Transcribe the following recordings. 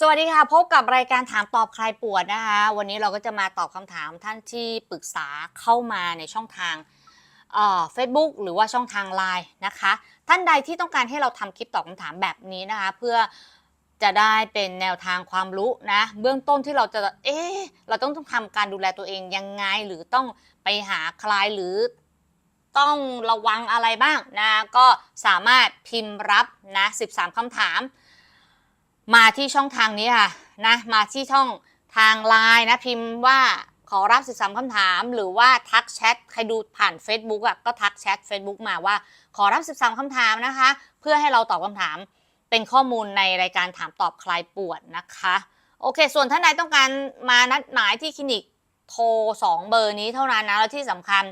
สวัสดีค่ะ พบกับรายการถามตอบใครปวดนะคะ วันนี้เราก็จะมาตอบคำถามท่านที่ปรึกษาเข้ามาในช่องทางเฟซบุ๊กหรือว่าช่องทางไลน์นะคะ ท่านใดที่ต้องการให้เราทำคลิปตอบคำถามแบบนี้นะคะ เพื่อจะได้เป็นแนวทางความรู้นะ เบื้องต้นที่เราจะเอ๊เราต้องทำการดูแลตัวเองยังไง หรือต้องไปหาใครหรือต้องระวังอะไรบ้างนะก็สามารถพิมพ์รับนะ 13คำถาม มาที่ช่องทางนี้ค่ะนะมาที่ช่องทางไลน์นะพิมพ์ว่าขอรับ 13คำถาม หรือว่าทักแชทใครดูผ่าน Facebook อะก็ทักแชท Facebook มาว่าขอรับ 13คำถามนะคะ เพื่อให้เราตอบคำถามเป็นข้อมูลในรายการถามตอบคลายปวดนะคะ โอเค ส่วนท่านใดต้องการมานัดหมายที่คลินิกโทร 2 เบอร์นี้เท่านั้นนะแล้วที่สำคัญ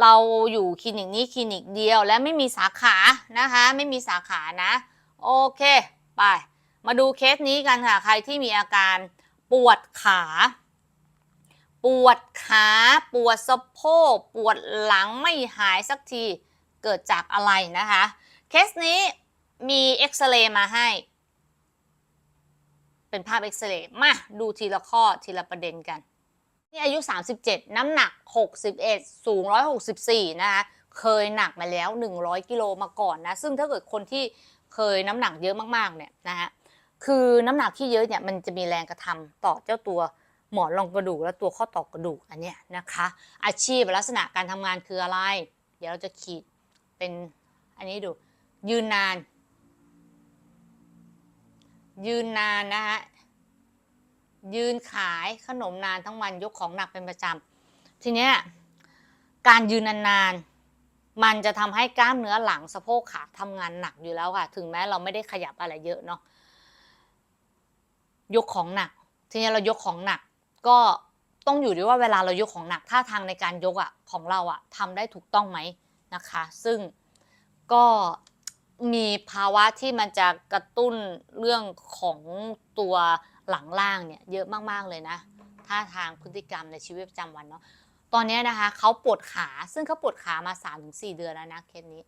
เราอยู่คลินิกนี้คลินิกเดียวและไม่มีสาขานะคะ ไม่มีสาขานะ โอเค ไป มาดูเคสนี้กันค่ะ ใครที่มีอาการปวดขา ปวดขา ปวดสะโพกปวดหลังไม่หายสักทีเกิดจากอะไรนะคะ เคสนี้มีเอ็กซเรย์มาให้ เป็นภาพเอ็กซเรย์มาดูทีละข้อทีละประเด็นกันนี่อายุ 37 น้ำหนัก 61 สูง 164 นะคะ เคยหนักมาแล้ว 100 กิโลมาก่อนนะ ซึ่งถ้าเกิดคนที่เคยน้ำหนักเยอะมาก ๆ เนี่ยนะฮะ คือน้ำหนักที่เยอะเนี่ยมันจะมีแรงกระทำต่อเจ้าตัวหมอนรองกระดูกและตัวข้อต่อกระดูกอันเนี้ยนะคะ อาชีพลักษณะการทำงานคืออะไร เดี๋ยวเราจะขีดเป็นอันนี้ดูยืนนาน ยืนนานนะฮะยืนขายขนมนานทั้งวันยกของหนักเป็นประจำทีเนี้ยการยืนนานๆมันจะทำให้กล้ามเนื้อหลังสะโพกขาทำงานหนักอยู่แล้วค่ะ ถึงแม้เราไม่ได้ขยับอะไรเยอะเนาะ ยกของหนัก ทีนี้เรายกของหนัก ก็ต้องอยู่ที่ว่าเวลาเรายกของหนักท่าทางในการยกอะของเราอะทำได้ถูกต้องไหมนะคะ ซึ่งก็มีภาวะที่มันจะกระตุ้นเรื่องของตัวหลังล่างเนี่ยเยอะมากๆเลยนะท่าทางพฤติกรรมในชีวิตประจำวันเนาะตอนนี้นะคะเขาปวดขาซึ่งเขาปวดขามา3-4เดือนแล้วนะเคสนี้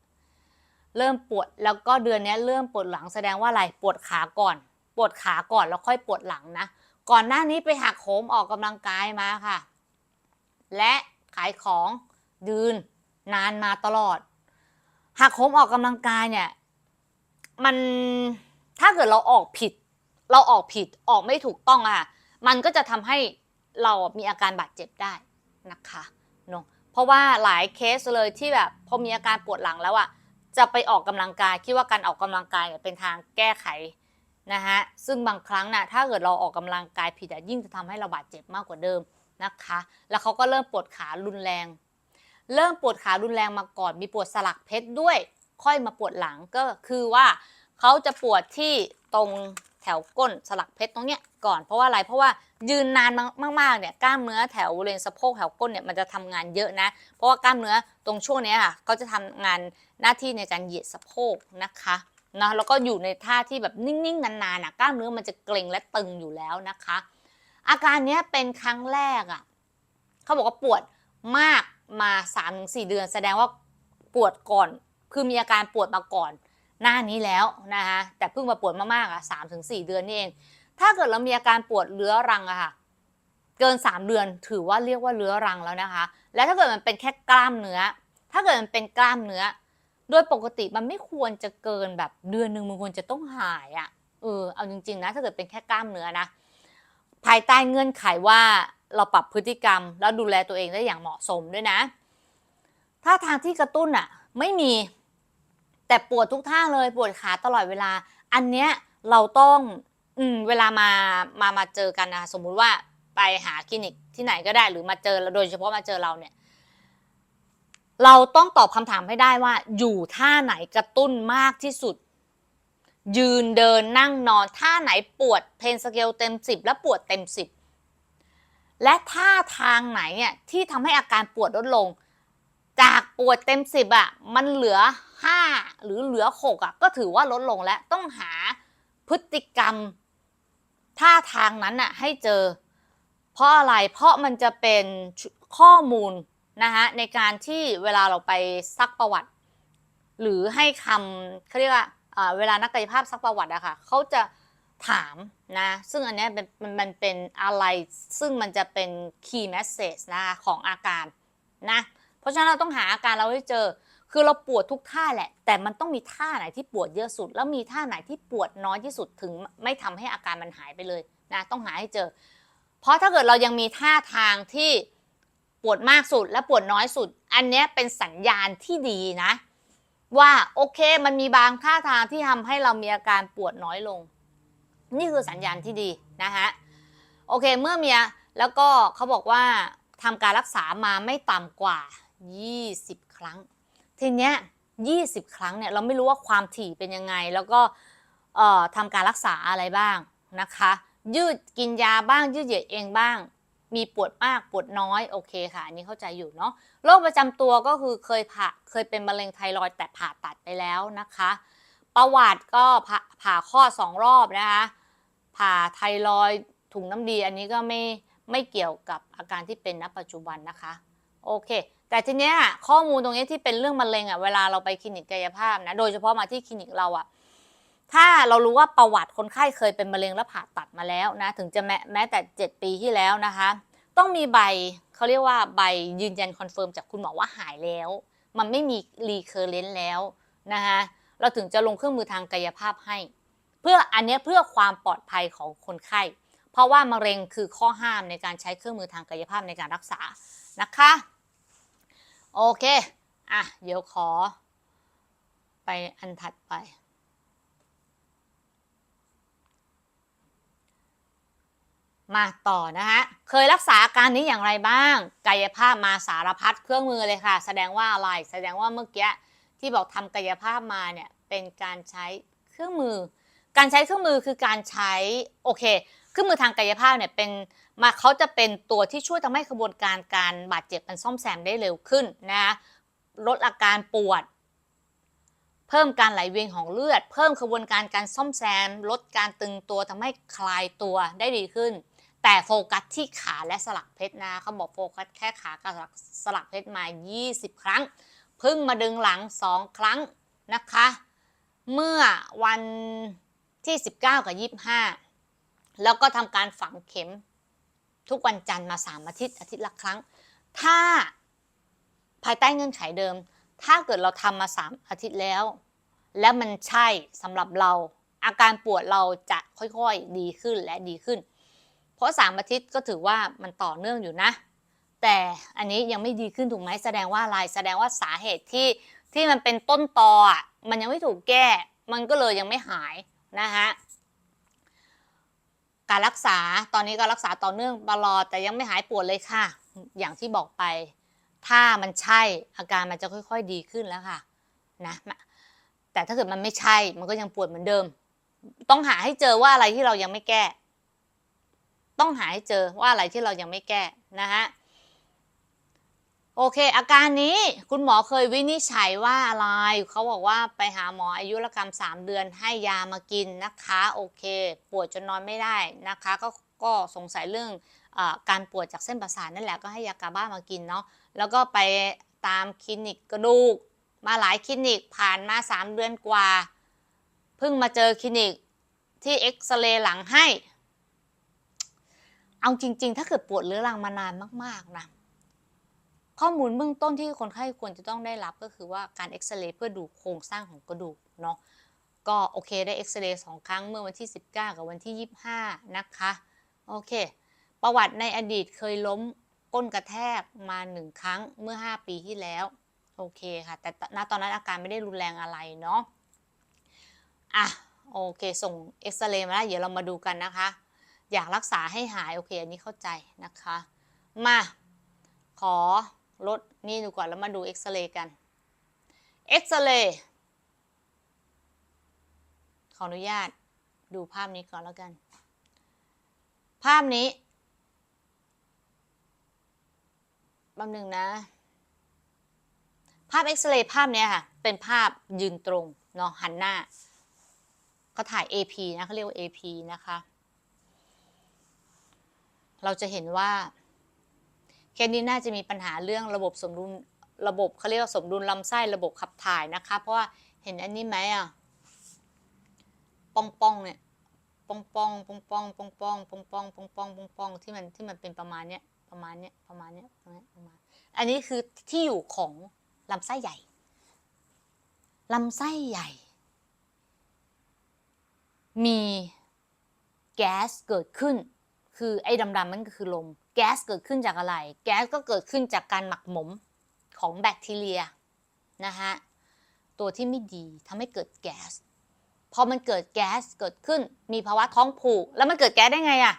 เริ่มปวดแล้วก็เดือนนี้เริ่มปวดหลังแสดงว่าอะไรปวดขาก่อน ปวดขาก่อนแล้วค่อยปวดหลังนะ ก่อนหน้านี้ไปหักโหมออกกำลังกายมาค่ะ และขายของยืนนานมาตลอด หักโหมออกกำลังกายเนี่ย มันถ้าเกิดเราออกผิด เราออกผิดออกไม่ถูกต้องอะค่ะ มันก็จะทำให้เรามีอาการบาดเจ็บได้นะคะเนาะเพราะว่าหลายเคสเลยที่แบบพอมีอาการปวดหลังแล้วอะจะไปออกกำลังกายคิดว่าการออกกำลังกายเป็นทางแก้ไข นะฮะซึ่งบางครั้งนะ่ะถ้าเกิดเราออกกำลังกายผิดอะยิ่งจะทำให้เราบาดเจ็บมากกว่าเดิมนะคะ แล้วเขาก็เริ่มปวดขารุนแรง เริ่มปวดขารุนแรงมาก่อน มีปวดสลักเพชรด้วย ค่อยมาปวดหลังก็คือว่าเขาจะปวดที่ตรงแถวก้นสลักเพชรตรงเนี้ยก่อนเพราะว่าอะไรเพราะว่ายืนนานมากๆเนี่ยกล้ามเนื้อแถวบริเวณสะโพกแถวก้นเนี่ยมันจะทำงานเยอะนะ เพราะว่ากล้ามเนื้อตรงช่วงนี้ค่ะเขาจะทำงานหน้าที่ในการเหยียดสะโพกนะคะ นะแล้วก็อยู่ในท่าที่แบบนิ่งๆนานๆนะกล้ามเนื้อมันจะเกร็งและตึงอยู่แล้วนะคะ อาการเนี้ยเป็นครั้งแรกอะ่ะเขาบอกว่าปวดมากมา3-4เดือน แสดงว่าปวดก่อน คือมีอาการปวดมาก่อนหน้านี้แล้วนะคะแต่เพิ่งมาปวดมากๆอะสามถึงสี่เดือนนี่เอง ถ้าเกิดเรามีอาการปวดเรื้อรังอะค่ะเกิน 3 เดือนถือว่าเรียกว่าเรื้อรังแล้วนะคะ แล้วถ้าเกิดมันเป็นแค่กล้ามเนื้อ ถ้าเกิดมันเป็นกล้ามเนื้อ โดยปกติมันไม่ควรจะเกินแบบเดือนหนึ่งมันควรจะต้องหายอะ่ะเออเอาจริง ๆ นะ ถ้าเกิดเป็นแค่กล้ามเนื้อนะ ภายใต้เงื่อนไขว่าเราปรับพฤติกรรม แล้วดูแลตัวเองได้อย่างเหมาะสมด้วยนะถ้าทางที่กระตุ้นอะ ไม่มีแต่ปวดทุกท่าเลยปวดขาตลอดเวลา อันเนี้ยเราต้องอืมเวลามามามาเจอกันนะสมมุติว่าไปหาคลินิกที่ไหนก็ได้หรือมาเจอโดยเฉพาะมาเจอเราเนี่ย เราต้องตอบคำถามให้ได้ว่า อยู่ท่าไหนกระตุ้นมากที่สุด ยืนเดินนั่งนอนท่าไหนปวดเพนสเกลเต็มสิบและปวดเต็มสิบและท่าทางไหนเนี่ยที่ทำให้อาการปวดลดลง จากปวดเต็มสิบอะมันเหลือห้าหรือเหลือหกอะก็ถือว่าลดลงแล้วต้องหาพฤติกรรม ท่าทางนั้นอะให้เจอ เพราะอะไรเพราะมันจะเป็นข้อมูล นะคะในการที่เวลาเราไปซักประวัติ หรือให้คำเขาเรียกว่าเวลานักกายภาพซักประวัติอะค่ะเขาจะถามนะซึ่งอันนี้เป็นมันมันเป็นอะไรซึ่งมันจะเป็น key message นะคะของอาการนะเพราะฉะนั้นเราต้องหาอาการเราให้เจอ คือเราปวดทุกท่าแหละ แต่มันต้องมีท่าไหนที่ปวดเยอะสุด แล้วมีท่าไหนที่ปวดน้อยที่สุดถึงไม่ทำให้อาการมันหายไปเลยนะต้องหาให้เจอ เพราะถ้าเกิดเรายังมีท่าทางที่ ปวดมากสุดและปวดน้อยสุด อันนี้เป็นสัญญาณที่ดีนะ ว่าโอเคมันมีบางท่าทางที่ทำให้เรามีอาการปวดน้อยลง นี่คือสัญญาณที่ดีนะคะโอเคเมื่อเมียแล้วก็เขาบอกว่าทำการรักษามาไม่ต่ำกว่า 20 ครั้ง ทีเนี้ย20 ครั้งเนี่ยเราไม่รู้ว่าความถี่เป็นยังไง แล้วก็เอ่อทำการรักษาอะไรบ้างนะคะ ยืดกินยาบ้างยืดเหยียดเองบ้าง มีปวดมากปวดน้อยโอเคค่ะ อันนี้เข้าใจอยู่เนาะโรคประจำตัวก็คือเคยผ่าเคยเป็นมะเร็งไทรอยแต่ผ่าตัดไปแล้วนะคะ ประวัติก็ผ่าผ่าข้อสองรอบนะคะผ่าไทรอยถุงน้ำดี อันนี้ก็ไม่ไม่เกี่ยวกับอาการที่เป็นณปัจจุบันนะคะโอเค แต่ทีเนี้ยข้อมูลตรงนี้ที่เป็นเรื่องมะเร็งอะเวลาเราไปคลินิกกายภาพนะโดยเฉพาะมาที่คลินิกเราอะ ถ้าเรารู้ว่าประวัติคนไข้เคยเป็นมะเร็งแล้วผ่าตัดมาแล้วนะ ถึงจะแม้แม้แต่ 7 ปีที่แล้วนะคะ ต้องมีใบเขาเรียกว่าใบยืนยันคอนเฟิร์มจากคุณหมอว่าหายแล้ว มันไม่มีรีเคอร์เรนต์แล้วนะคะเราถึงจะลงเครื่องมือทางกายภาพให้ เพื่ออันนี้เพื่อความปลอดภัยของคนไข้ เพราะว่ามะเร็งคือข้อห้ามในการใช้เครื่องมือทางกายภาพในการรักษานะคะโอเค อะ เดี๋ยวขอ ไปอันถัดไป มาต่อนะคะเคยรักษาอาการนี้อย่างไรบ้าง กายภาพมาสารพัดเครื่องมือเลยค่ะ แสดงว่าอะไร แสดงว่าเมื่อกี้ที่บอกทำกายภาพมาเนี่ยเป็นการใช้เครื่องมือ การใช้เครื่องมือคือการใช้โอเคเครื่องมือทางกายภาพเนี่ยเป็นมาเขาจะเป็นตัวที่ช่วยทำให้กระบวนการการบาดเจ็บมันซ่อมแซมได้เร็วขึ้นนะลดอาการปวด เพิ่มการไหลเวียนของเลือด เพิ่มกระบวนการการซ่อมแซม ลดการตึงตัวทำให้คลายตัวได้ดีขึ้น แต่โฟกัสที่ขาและสลักเพชรนะเขาบอกโฟกัสแค่ขากับสลักเพชรมา 20 ครั้ง เพิ่งมาดึงหลัง 2 ครั้งนะคะ เมื่อวันที่ 19 กับ 25 แล้วก็ทำการฝังเข็มทุกวันจันทร์มา 3 อาทิตย์อาทิตย์ละครั้ง ถ้าภายใต้เงื่อนไขเดิม ถ้าเกิดเราทำมา 3 อาทิตย์แล้ว แล้วมันใช่สำหรับเราอาการปวดเราจะค่อยๆดีขึ้นและดีขึ้น ราะ3อาทิตย์ก็ถือว่ามันต่อเนื่องอยู่นะ แต่อันนี้ยังไม่ดีขึ้นถูกไหมแสดงว่าอะไรแสดงว่าสาเหตุที่ที่มันเป็นต้นตออะมันยังไม่ถูกแก้ มันก็เลยยังไม่หายนะคะการรักษาตอนนี้ก็รักษาต่อเนื่องตลอดแต่ยังไม่หายปวดเลยค่ะ อย่างที่บอกไป ถ้ามันใช่อาการมันจะค่อย ๆดีขึ้นแล้วค่ะนะแต่ถ้าเกิดมันไม่ใช่มันก็ยังปวดเหมือนเดิม ต้องหาให้เจอว่าอะไรที่เรายังไม่แก้ ต้องหาให้เจอว่าอะไรที่เรายังไม่แก้นะฮะโอเค อาการนี้คุณหมอเคยวินิจฉัยว่าอะไรเขาบอกว่าไปหาหมออายุรกรรม 3 เดือนให้ยามากินนะคะ โอเค ปวดจนนอนไม่ได้นะคะ ก็ก็สงสัยเรื่องอการปวดจากเส้นประสาทนั่นแหละก็ให้ยากาบ้ามากินเนาะแล้วก็ไปตามคลินิกกระดูก มาหลายคลินิกผ่านมา 3 เดือนกว่า เพิ่งมาเจอคลินิกที่เอ็กซเรย์หลังให้ เอาจริง ๆ ถ้าเกิดปวดเรื้อรังมานานมากๆนะข้อมูลเบื้องต้นที่คนไข้ควรจะต้องได้รับก็คือว่าการเอ็กซเรย์เพื่อดูโครงสร้างของกระดูกเนาะก็โอเคได้เอ็กซเรย์สองครั้งเมื่อวันที่ 19 กับวันที่ 25 นะคะโอเค ประวัติในอดีตเคยล้มก้นกระแทกมาหนึ่งครั้งเมื่อ 5 ปีที่แล้วโอเคค่ะ แต่ณตอนนั้นอาการไม่ได้รุนแรงอะไรเนาะอะโอเค ส่งเอ็กซเรย์มาแล้วเดี๋ยวเรามาดูกันนะคะ อยากรักษาให้หายโอเคอันนี้เข้าใจนะคะ มาขอลดนี่ดูก่อนแล้วมาดูเอ็กซเรย์กันเอ็กซเรย์ขออนุญาตดูภาพนี้ก่อนแล้วกัน ภาพนี้แป๊บหนึ่งนะ ภาพเอ็กซเรย์ภาพนี้ค่ะ เป็นภาพยืนตรงเนาะหันหน้าเขาถ่าย AP นะเขาเรียกว่า AP นะคะ เราจะเห็นว่าเคสนี้น่าจะมีปัญหาเรื่องระบบสมดุลระบบเขาเรียกว่าสมดุลลำไส้ระบบขับถ่ายนะคะ เพราะว่าเห็นอันนี้ไหมอะป้องป้องๆเนี่ยปองปองปองปองปองปองปองปองปองปองปองปองที่มันที่มันเป็นประมาณเนี้ยประมาณเนี้ยประมาณเนี้ยประมาณประมาณอันนี้คือที่อยู่ของลำไส้ใหญ่ลำไส้ใหญ่ มีแก๊สเกิดขึ้น คือไอ้ดำๆมันก็คือลม แก๊สเกิดขึ้นจากอะไร แก๊สก็เกิดขึ้นจากการหมักหมมของแบคทีเรียนะฮะตัวที่ไม่ดีทำให้เกิดแก๊ส พอมันเกิดแก๊สเกิดขึ้นมีภาวะท้องผูก แล้วมันเกิดแก๊สได้ไงอะ่ะ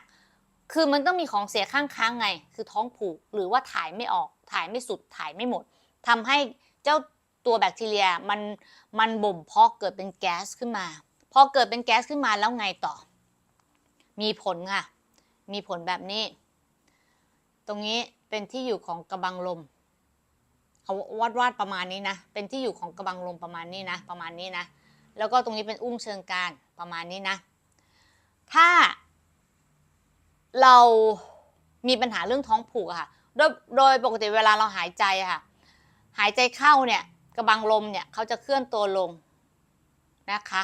คือมันต้องมีของเสียข้างค้างไง คือท้องผูกหรือว่าถ่ายไม่ออก ถ่ายไม่สุดถ่ายไม่หมดทำให้เจ้าตัวแบคทีเรียมันมันบ่มเพาะเกิดเป็นแก๊สขึ้นมา พอเกิดเป็นแก๊สขึ้นมาแล้วไงต่อ มีผลค่ะ มีผลแบบนี้ ตรงนี้เป็นที่อยู่ของกระบังลมเอาวาดวาดประมาณนี้นะ เป็นที่อยู่ของกระบังลมประมาณนี้นะ ประมาณนี้นะ แล้วก็ตรงนี้เป็นอุ้งเชิงการประมาณนี้นะ ถ้า เรามีปัญหาเรื่องท้องผูกอะค่ะ โดยโดยปกติเวลาเราหายใจอะค่ะ หายใจเข้าเนี่ย กระบังลมเนี่ยเขาจะเคลื่อนตัวลงนะคะ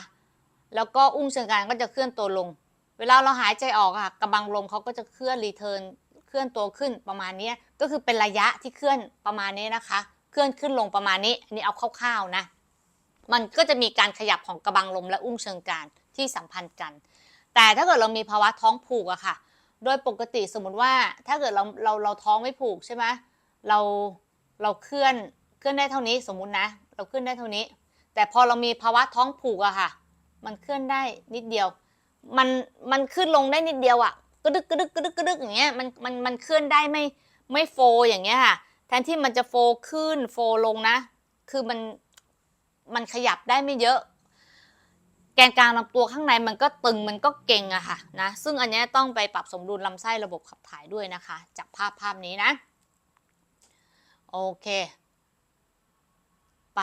แล้วก็อุ้งเชิงการก็จะเคลื่อนตัวลง เวลาเราหายใจออกอะค่ะกระบังลมเขาก็จะเคลื่อนรีเทิร์นเคลื่อนตัวขึ้นประมาณนี้ก็คือเป็นระยะที่เคลื่อนประมาณนี้นะคะ เคลื่อนขึ้นลงประมาณนี้อันนี้เอาคร่าวๆนะมันก็จะมีการขยับของกระบังลมและอุ้งเชิงการที่สัมพันธ์กัน แต่ถ้าเกิดเรามีภาวะท้องผูกอะค่ะ โดยปกติสมมติว่าถ้าเกิดเราเราเราท้องไม่ผูกใช่ไหมเราเราเคลื่อนเคลื่อนได้เท่านี้สมมุตินะ เราเคลื่อนได้เท่านี้ แต่พอเรามีภาวะท้องผูกอะค่ะ มันเคลื่อนได้นิดเดียว มันมันขึ้นลงได้นิดเดียวอะกระดึกกระดึกกระดึกกระดึกอย่างเงี้ยมันมันมันเคลื่อนได้ไม่ไม่โฟอย่างเงี้ยค่ะ แทนที่มันจะโฟขึ้นโฟลงนะ คือมันมันขยับได้ไม่เยอะ แกนกลางลำตัวข้างในมันก็ตึงมันก็เก่งอะค่ะนะซึ่งอันเนี้ยต้องไปปรับสมดุลลำไส้ระบบขับถ่ายด้วยนะคะ จากภาพภาพนี้นะโอเค ไป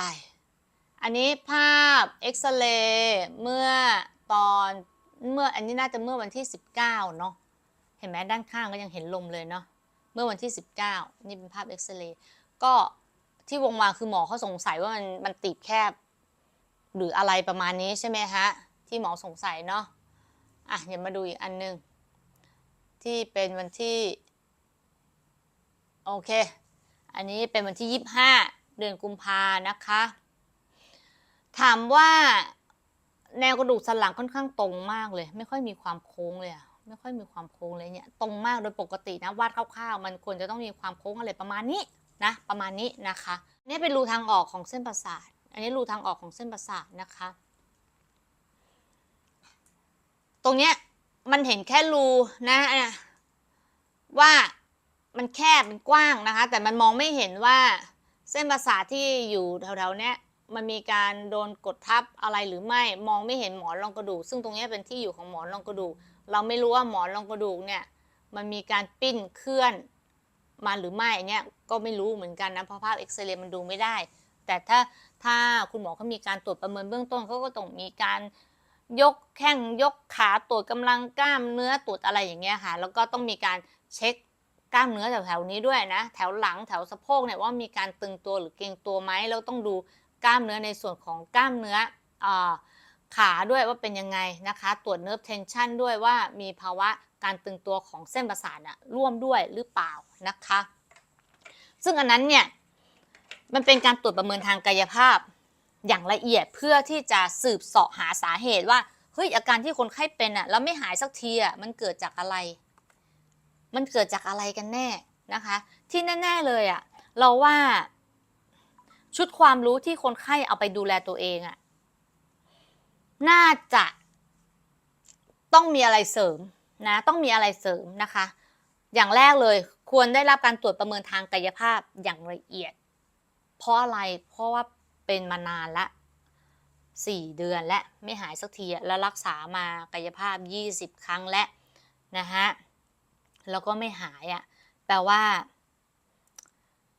อันนี้ภาพเอ็กซเรย์เมื่อตอน เมื่ออันนี้น่าจะเมื่อวันที่19เนาะเห็นไหมด้านข้างก็ยังเห็นลมเลยเนาะเมื่อวันที่19นี่เป็นภาพเอ็กซเรย์ก็ที่วงมาคือหมอเขาสงสัยว่ามันมันตีบแคบ หรืออะไรประมาณนี้ใช่ไหมฮะที่หมอสงสัยเนาะอะเดี๋ยวมาดูอีกอันหนึง ที่เป็นวันที่โอเค อันนี้เป็นวันที่ 25 เดือนกุมภานะคะ ถามว่า แนวกระดูกสันหลังค่อนข้างตรงมากเลย ไม่ค่อยมีความโค้งเลยอะไม่ค่อยมีความโค้งเลยเนี่ยตรงมากโดยปกตินะวาดคร่าวๆ มันควรจะต้องมีความโค้งอะไรประมาณนี้นะประมาณนี้นะคะนี่เป็นรูทางออกของเส้นประสาท อันนี้รูทางออกของเส้นประสาทนะคะ ตรงเนี้ยมันเห็นแค่รูนะอะว่ามันแคบมันกว้างนะคะ แต่มันมองไม่เห็นว่าเส้นประสาทที่อยู่แถวๆเนี้ย มันมีการโดนกดทับอะไรหรือไม่มองไม่เห็นหมอนรองกระดูก ซึ่งตรงนี้เป็นที่อยู่ของหมอนรองกระดูก เราไม่รู้ว่าหมอนรองกระดูกเนี่ยมันมีการปิ้นเคลื่อนมาหรือไม่อันเนี่ยก็ไม่รู้เหมือนกันนะเพราะภาพเอ็กซเรย์มันดูไม่ได้ แต่ถ้าถ้าคุณหมอเขามีการตรวจประเมินเบื้องต้นเขาก็ต้องมีการยกแข้งยกขาตรวจกำลังกล้ามเนื้อตรวจอะไรอย่างเงี้ยค่ะแล้วก็ต้องมีการเช็คกล้ามเนื้อแถวๆนี้ด้วยนะ แถวหลังแถวสะโพกเนี่ยว่ามีการตึงตัวหรือเกร็งตัวไหมแล้วต้องดู กล้ามเนื้อในส่วนของกล้ามเนื้ออขาด้วยว่าเป็นยังไงนะคะ ตรวจเนิร์ฟเทนชันด้วยว่ามีภาวะการตึงตัวของเส้นประสาทนะร่วมด้วยหรือเปล่านะคะ ซึ่งอันนั้นเนี่ยมันเป็นการตรวจประเมินทางกายภาพอย่างละเอียดเพื่อที่จะสืบเสาะหาสาเหตุว่าเฮ้ยอาการที่คนไข้เป็นอะแล้วไม่หายสักทีอะมันเกิดจากอะไร มันเกิดจากอะไรกันแน่นะคะ ที่แน่ ๆเลยอะเราว่า ชุดความรู้ที่คนไข้เอาไปดูแลตัวเองอะน่าจะต้องมีอะไรเสริมนะ ต้องมีอะไรเสริมนะคะ อย่างแรกเลยควรได้รับการตรวจประเมินทางกายภาพอย่างละเอียด เพราะอะไรเพราะว่าเป็นมานานละสี่เดือนและไม่หายสักทีแล้วรักษามากายภาพ 20 ครั้งและนะฮะแล้วก็ไม่หายอะ่ะแปลว่า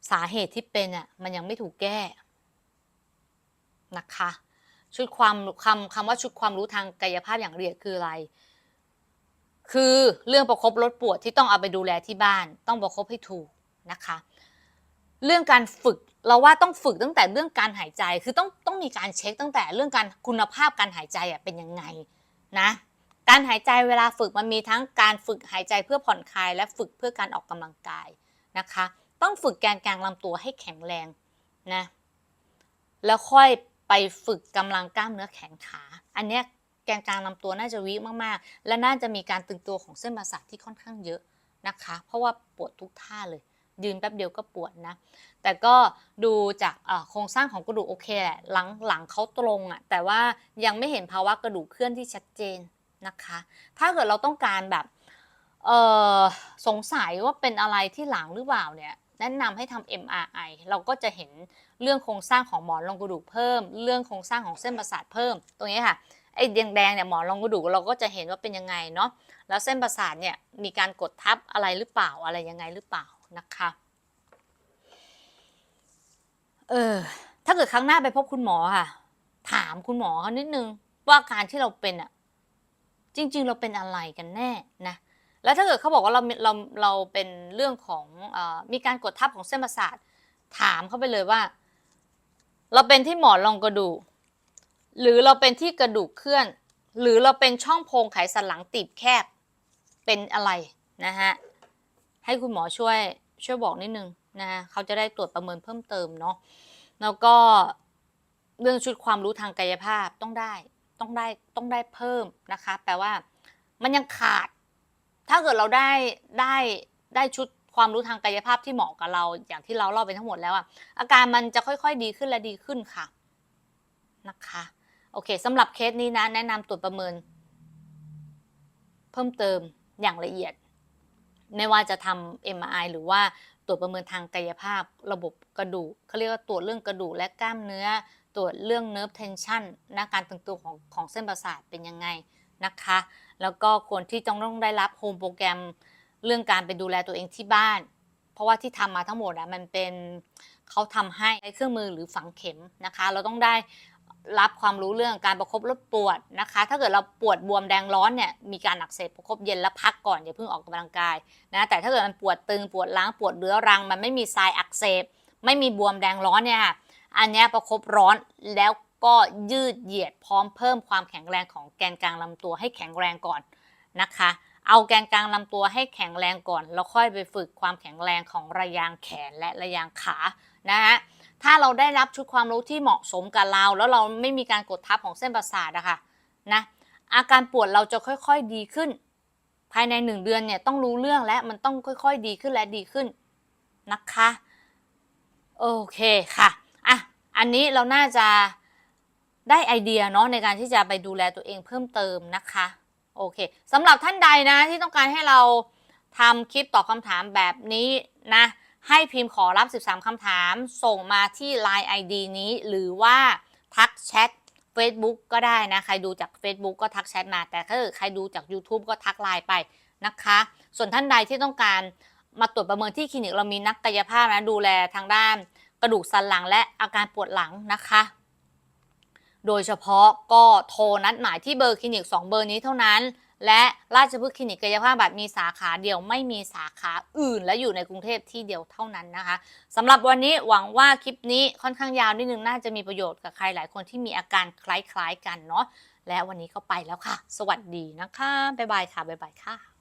สาเหตุที่เป็นอะมันยังไม่ถูกแก้นะคะ ชุดความคำคำว่าชุดความรู้ทางกายภาพอย่างละเอียดคืออะไร คือเรื่องประคบลดปวดที่ต้องเอาไปดูแลที่บ้าน ต้องประคบให้ถูกนะคะ เรื่องการฝึกเราว่าต้องฝึกตั้งแต่เรื่องการหายใจคือต้องต้องมีการเช็คตั้งแต่เรื่องการคุณภาพการหายใจอะเป็นยังไงนะการหายใจเวลาฝึกมันมีทั้งการฝึกหายใจเพื่อผ่อนคลายและฝึกเพื่อการออกกำลังกายนะคะ ต้องฝึกแกนกลางลำตัวให้แข็งแรงนะแล้วค่อยไปฝึกกำลังกล้ามเนื้อแขนขา อันเนี้ยแกนกลางลำตัวน่าจะวิมากๆ และน่าจะมีการตึงตัวของเส้นประสาทที่ค่อนข้างเยอะนะคะ เพราะว่าปวดทุกท่าเลย ยืนแป๊บเดียวก็ปวดนะ แต่ก็ดูจากโครงสร้างของกระดูกโอเคแหละหลังหลังเขาตรงอะ่ะ แต่ว่ายังไม่เห็นภาวะกระดูกเคลื่อนที่ชัดเจนนะคะ ถ้าเกิดเราต้องการแบบสงสัยว่าเป็นอะไรที่หลังหรือเปล่าเนี่ย แนะนำให้ทำ MRI เราก็จะเห็นเรื่องโครงสร้างของหมอนรองกระดูกเพิ่ม เรื่องโครงสร้างของเส้นประสาทเพิ่ม ตรงนี้ค่ะไอ้แดงๆเนี่ยหมอนรองกระดูกเราก็จะเห็นว่าเป็นยังไงเนาะแล้วเส้นประสาทเนี่ยมีการกดทับอะไรหรือเปล่าอะไรยังไงหรือเปล่านะคะเออถ้าเกิดครั้งหน้าไปพบคุณหมอค่ะ ถามคุณหมอเขานิดนึงว่าอาการที่เราเป็นอะจริง ๆ เราเป็นอะไรกันแน่นะ แล้วถ้าเกิดเขาบอกว่าเราเราเราเป็นเรื่องของอมีการกดทับของเส้นประสาทถามเข้าไปเลยว่า เราเป็นที่หมอนรองกระดูกหรือเราเป็นที่กระดูกเคลื่อน หรือเราเป็นช่องโพรงไขสันหลังตีบแคบเป็นอะไรนะฮะให้คุณหมอช่วยช่วยบอกนิดนึงนะฮะเขาจะได้ตรวจประเมินเพิ่มเติมเนาะแล้วก็เรื่องชุดความรู้ทางกายภาพต้องได้ต้องได้ต้องได้เพิ่มนะคะ แปลว่ามันยังขาด ถ้าเกิดเราได้ได้ได้ชุดความรู้ทางกายภาพที่เหมาะกับเรา อย่างที่เราเล่าไปทั้งหมดแล้วอะอาการมันจะค่อยๆดีขึ้นและดีขึ้นค่ะนะคะโอเคสำหรับเคสนี้นะ แนะนำตรวจประเมิน เพิ่มเติมอย่างละเอียด ไม่ว่าจะทำ MRI หรือว่าตรวจประเมินทางกายภาพ ระบบกระดูกเขาเรียกว่าตรวจเรื่องกระดูกและกล้ามเนื้อ ตรวจเรื่อง nerve tension นะการตึงตัวของของเส้นประสาทเป็นยังไงนะคะ แล้วก็ควรที่ต้องต้องได้รับโฮมโปรแกรมเรื่องการไปดูแลตัวเองที่บ้าน เพราะว่าที่ทำมาทั้งหมดอะมันเป็นเขาทำให้ใช้เครื่องมือหรือฝังเข็มนะคะ เราต้องได้รับความรู้เรื่องการประคบลดปวดนะคะ ถ้าเกิดเราปวดบวมแดงร้อนเนี่ยมีการอักเสบประคบเย็นแล้วพักก่อนอย่าเพิ่งออกกำลังกายนะแต่ถ้าเกิดมันปวดตึงปวดล้างปวดเรื้อรัง มันไม่มีทรายอักเสบ ไม่มีบวมแดงร้อนเนี่ยค่ะอันนี้ประคบร้อนแล้ว ก็ยืดเหยียดพร้อมเพิ่มความแข็งแรงของแกนกลางลำตัวให้แข็งแรงก่อนนะคะ เอาแกนกลางลำตัวให้แข็งแรงก่อน แล้วค่อยไปฝึกความแข็งแรงของระยางแขนและระยางขานะฮะถ้าเราได้รับชุดความรู้ที่เหมาะสมกับเรา แล้วเราไม่มีการกดทับของเส้นประสาทอะค่ะนะอาการปวดเราจะค่อยๆดีขึ้น ภายในหนึ่งเดือนเนี่ยต้องรู้เรื่องและมันต้องค่อยๆดีขึ้นและดีขึ้นนะคะโอเคค่ะอะอันนี้เราน่าจะ ได้ไอเดียเนาะในการที่จะไปดูแลตัวเองเพิ่มเติมนะคะโอเคสำหรับท่านใดนะที่ต้องการให้เราทำคลิปตอบคำถามแบบนี้นะให้พิมพ์ขอรับ 13 คำถาม ส่งมาที่ Line ID นี้ หรือว่าทักแชท Facebook ก็ได้นะ ใครดูจาก Facebook ก็ทักแชทมา แต่ถ้าใครดูจาก YouTube ก็ทักไลน์ไปนะคะ ส่วนท่านใดที่ต้องการมาตรวจประเมินที่คลินิกเรามีนักกายภาพนะ ดูแลทางด้านกระดูกสันหลังและอาการปวดหลังนะคะ โดยเฉพาะก็โทรนัดหมายที่เบอร์คลินิก 2 เบอร์นี้เท่านั้น และราชพฤกษ์คลินิกกายภาพแบบมีสาขาเดียวไม่มีสาขาอื่น และอยู่ในกรุงเทพที่เดียวเท่านั้นนะคะสำหรับวันนี้หวังว่าคลิปนี้ค่อนข้างยาวนิดนึงน่าจะมีประโยชน์กับใครหลายคนที่มีอาการคล้ายๆกันเนาะและวันนี้ก็ไปแล้วค่ะ สวัสดีนะคะบ๊ายบายค่ะบ๊ายบายค่ะ